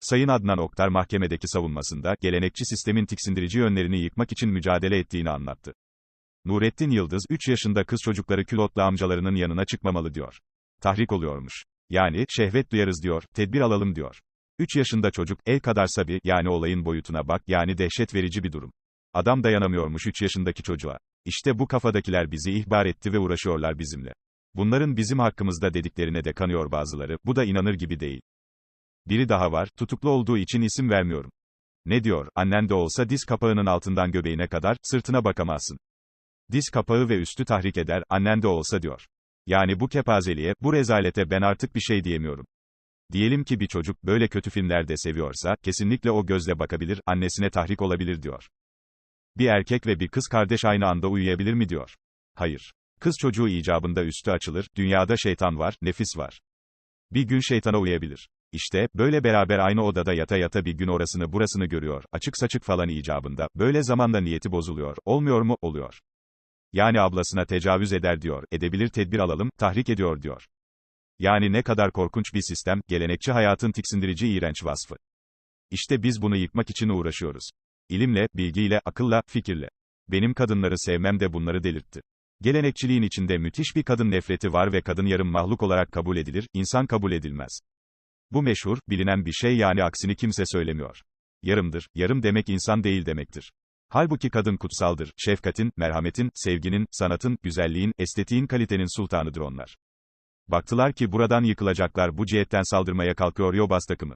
Sayın Adnan Oktar mahkemedeki savunmasında, gelenekçi sistemin tiksindirici yönlerini yıkmak için mücadele ettiğini anlattı. Nurettin Yıldız, 3 yaşında kız çocukları külotlu amcalarının yanına çıkmamalı diyor. Tahrik oluyormuş. Yani, şehvet duyarız diyor, tedbir alalım diyor. 3 yaşında çocuk, el kadar sabi, yani olayın boyutuna bak, yani dehşet verici bir durum. Adam dayanamıyormuş 3 yaşındaki çocuğa. İşte bu kafadakiler bizi ihbar etti ve uğraşıyorlar bizimle. Bunların bizim hakkımızda dediklerine de kanıyor bazıları, bu da inanır gibi değil. Biri daha var, tutuklu olduğu için isim vermiyorum. Ne diyor, annen de olsa diz kapağının altından göbeğine kadar, sırtına bakamazsın. Diz kapağı ve üstü tahrik eder, annen de olsa diyor. Yani bu kepazeliğe, bu rezalete ben artık bir şey diyemiyorum. Diyelim ki bir çocuk, böyle kötü filmlerde seviyorsa, kesinlikle o gözle bakabilir, annesine tahrik olabilir diyor. Bir erkek ve bir kız kardeş aynı anda uyuyabilir mi diyor. Hayır. Kız çocuğu icabında üstü açılır, dünyada şeytan var, nefis var. Bir gün şeytana uyabilir. İşte, böyle beraber aynı odada yata yata bir gün orasını burasını görüyor, açık saçık falan icabında, böyle zamanda niyeti bozuluyor, olmuyor mu, oluyor. Yani ablasına tecavüz eder diyor, edebilir tedbir alalım, tahrik ediyor diyor. Yani ne kadar korkunç bir sistem, gelenekçi hayatın tiksindirici iğrenç vasfı. İşte biz bunu yıkmak için uğraşıyoruz. İlimle, bilgiyle, akılla, fikirle. Benim kadınları sevmem de bunları delirtti. Gelenekçiliğin içinde müthiş bir kadın nefreti var ve kadın yarım mahluk olarak kabul edilir, insan kabul edilmez. Bu meşhur, bilinen bir şey yani aksini kimse söylemiyor. Yarımdır, yarım demek insan değil demektir. Halbuki kadın kutsaldır, şefkatin, merhametin, sevginin, sanatın, güzelliğin, estetiğin kalitenin sultanıdır onlar. Baktılar ki buradan yıkılacaklar bu cihetten saldırmaya kalkıyor yobaz takımı.